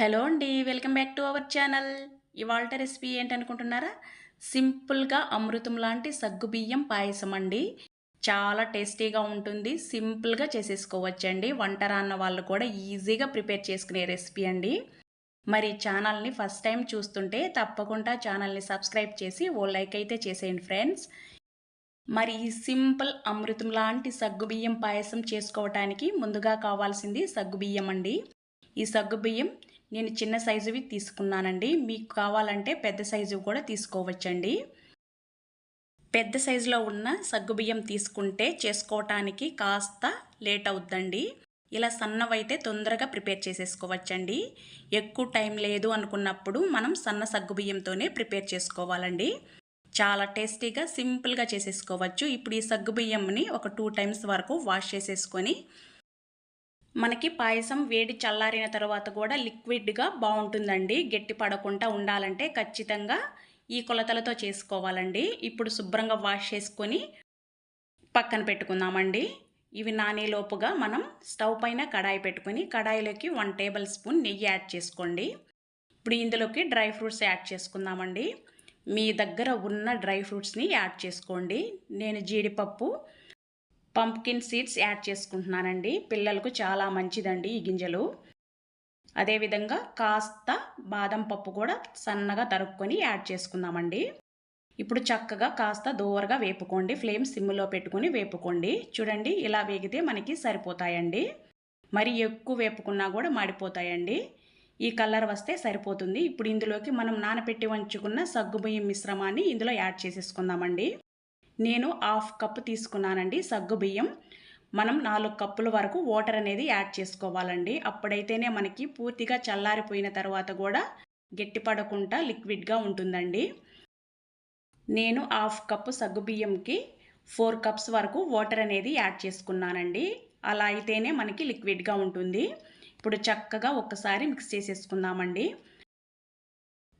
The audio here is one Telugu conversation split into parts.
హలో అండి welcome back to our channel. ఇవాళ రెసిపీ ఏంటనుకుంటున్నారా? సింపుల్గా అమృతం లాంటి సగ్గుబియ్యం పాయసం అండి. చాలా టేస్టీగా ఉంటుంది సింపుల్గా చేసేసుకోవచ్చండి. వంట రాన్న వాళ్ళు కూడా ఈజీగా ప్రిపేర్ చేసుకునే రెసిపీ అండి. మరి ఛానల్ని ఫస్ట్ టైం చూస్తుంటే తప్పకుండా ఛానల్ని సబ్స్క్రైబ్ చేసి ఓ లైక్ అయితే చేసేయండి ఫ్రెండ్స్. మరి ఈ సింపుల్ అమృతం లాంటి సగ్గుబియ్యం పాయసం చేసుకోవటానికి ముందుగా కావాల్సింది సగ్గుబియ్యం అండి. ఈ సగ్గుబియ్యం నేను చిన్న సైజువి తీసుకున్నానండి. మీకు కావాలంటే పెద్ద సైజు కూడా తీసుకోవచ్చండి. పెద్ద సైజులో ఉన్న సగ్గుబియ్యం తీసుకుంటే చేసుకోవటానికి కాస్త లేట్ అవుద్దండి. ఇలా సన్నవైతే తొందరగా ప్రిపేర్ చేసేసుకోవచ్చండి. ఎక్కువ టైం లేదు అనుకున్నప్పుడు మనం సన్న సగ్గుబియ్యంతోనే ప్రిపేర్ చేసుకోవాలండి. చాలా టేస్టీగా సింపుల్గా చేసేసుకోవచ్చు. ఇప్పుడు ఈ సగ్గుబియ్యంని ఒక టూ టైమ్స్ వరకు వాష్ చేసేసుకొని మనకి పాయసం వేడి చల్లారిన తర్వాత కూడా లిక్విడ్గా బాగుంటుందండి. గట్టి పడకుండా ఉండాలంటే ఖచ్చితంగా ఈ కొలతలతో చేసుకోవాలండి. ఇప్పుడు శుభ్రంగా వాష్ చేసుకొని పక్కన పెట్టుకుందామండి. ఇవి నానేలోపుగా మనం స్టవ్ పైన కడాయి పెట్టుకొని కడాయిలోకి వన్ టేబుల్ స్పూన్ నెయ్యి యాడ్ చేసుకోండి. ఇప్పుడు ఇందులోకి డ్రై ఫ్రూట్స్ యాడ్ చేసుకుందామండి. మీ దగ్గర ఉన్న డ్రై ఫ్రూట్స్ని యాడ్ చేసుకోండి. నేను జీడిపప్పు పంప్కిన్ సీడ్స్ యాడ్ చేసుకుంటున్నానండి. పిల్లలకు చాలా మంచిదండి ఈ గింజలు. అదేవిధంగా కాస్త బాదం పప్పు కూడా సన్నగా తరుక్కొని యాడ్ చేసుకుందామండి. ఇప్పుడు చక్కగా కాస్త దూరగా వేపుకోండి. ఫ్లేమ్ సిమ్లో పెట్టుకొని వేపుకోండి. చూడండి ఇలా వేగితే మనకి సరిపోతాయండి. మరి ఎక్కువ వేపుకున్నా కూడా మాడిపోతాయండి. ఈ కలర్ వస్తే సరిపోతుంది. ఇప్పుడు ఇందులోకి మనం నానపెట్టి వంచుకున్న సగ్గుబియ్యం మిశ్రమాన్ని ఇందులో యాడ్ చేసేసుకుందామండి. నేను హాఫ్ కప్ తీసుకున్నానండి సగ్గుబియ్యం మనం నాలుగు కప్పుల వరకు వాటర్ అనేది యాడ్ చేసుకోవాలండి. అప్పుడైతేనే మనకి పూర్తిగా చల్లారిపోయిన తర్వాత కూడా గట్టిపడకుండా లిక్విడ్గా ఉంటుందండి. నేను హాఫ్ కప్పు సగ్గుబియ్యంకి ఫోర్ కప్స్ వరకు వాటర్ అనేది యాడ్ చేసుకున్నానండి. అలా అయితేనే మనకి లిక్విడ్గా ఉంటుంది. ఇప్పుడు చక్కగా ఒక్కసారి మిక్స్ చేసేసుకుందామండి.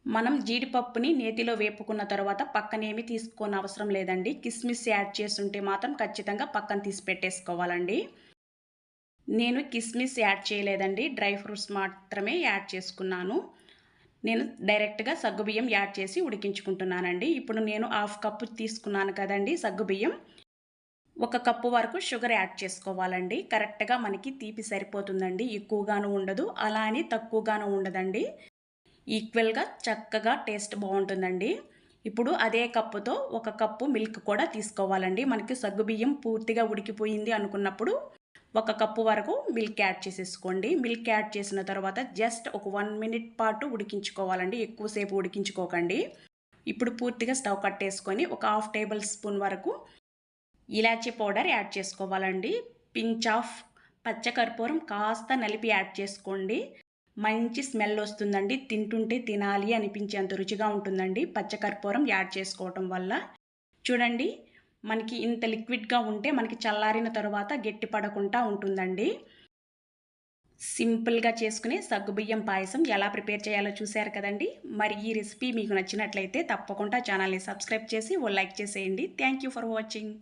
మనం జీడిపప్పుని నేతిలో వేపుకున్న తర్వాత పక్కనేమి తీసుకోని అవసరం లేదండి. కిస్మిస్ యాడ్ చేస్తుంటే మాత్రం ఖచ్చితంగా పక్కన తీసి పెట్టేసుకోవాలండి. నేను కిస్మిస్ యాడ్ చేయలేదండి. డ్రై ఫ్రూట్స్ మాత్రమే యాడ్ చేసుకున్నాను. నేను డైరెక్ట్గా సగ్గుబియ్యం యాడ్ చేసి ఉడికించుకుంటున్నానండి. ఇప్పుడు నేను హాఫ్ కప్పు తీసుకున్నాను కదండి సగ్గుబియ్యం ఒక కప్పు వరకు షుగర్ యాడ్ చేసుకోవాలండి. కరెక్ట్గా మనకి తీపి సరిపోతుందండి. ఎక్కువగాను ఉండదు. అలా అని తక్కువగాను ఉండదండి. ఈక్వల్గా చక్కగా టేస్ట్ బాగుంటుందండి. ఇప్పుడు అదే కప్పుతో ఒక కప్పు మిల్క్ కూడా తీసుకోవాలండి. మనకి సగ్గుబియ్యం పూర్తిగా ఉడికిపోయింది అనుకున్నప్పుడు ఒక కప్పు వరకు మిల్క్ యాడ్ చేసేసుకోండి. మిల్క్ యాడ్ చేసిన తర్వాత జస్ట్ ఒక వన్ మినిట్ పాటు ఉడికించుకోవాలండి. ఎక్కువసేపు ఉడికించుకోకండి. ఇప్పుడు పూర్తిగా స్టవ్ కట్టేసుకొని ఒక హాఫ్ టేబుల్ స్పూన్ వరకు ఇలాచీ పౌడర్ యాడ్ చేసుకోవాలండి. పించ్ ఆఫ్ పచ్చకర్పూరం కాస్త నలిపి యాడ్ చేసుకోండి. మంచి స్మెల్ వస్తుందండి. తింటుంటే తినాలి అనిపించేంత రుచిగా ఉంటుందండి. పచ్చకర్పూరం యాడ్ చేసుకోవటం వల్ల. చూడండి మనకి ఇంత లిక్విడ్గా ఉంటే మనకి చల్లారిన తర్వాత గట్టి పడకుండా ఉంటుందండి. సింపుల్గా చేసుకునే సగ్గుబియ్యం పాయసం ఎలా ప్రిపేర్ చేయాలో చూశారు కదండి. మరి ఈ రెసిపీ మీకు నచ్చినట్లయితే తప్పకుండా ఛానల్ని సబ్స్క్రైబ్ చేసి ఓ లైక్ చేసేయండి. Thank you for watching.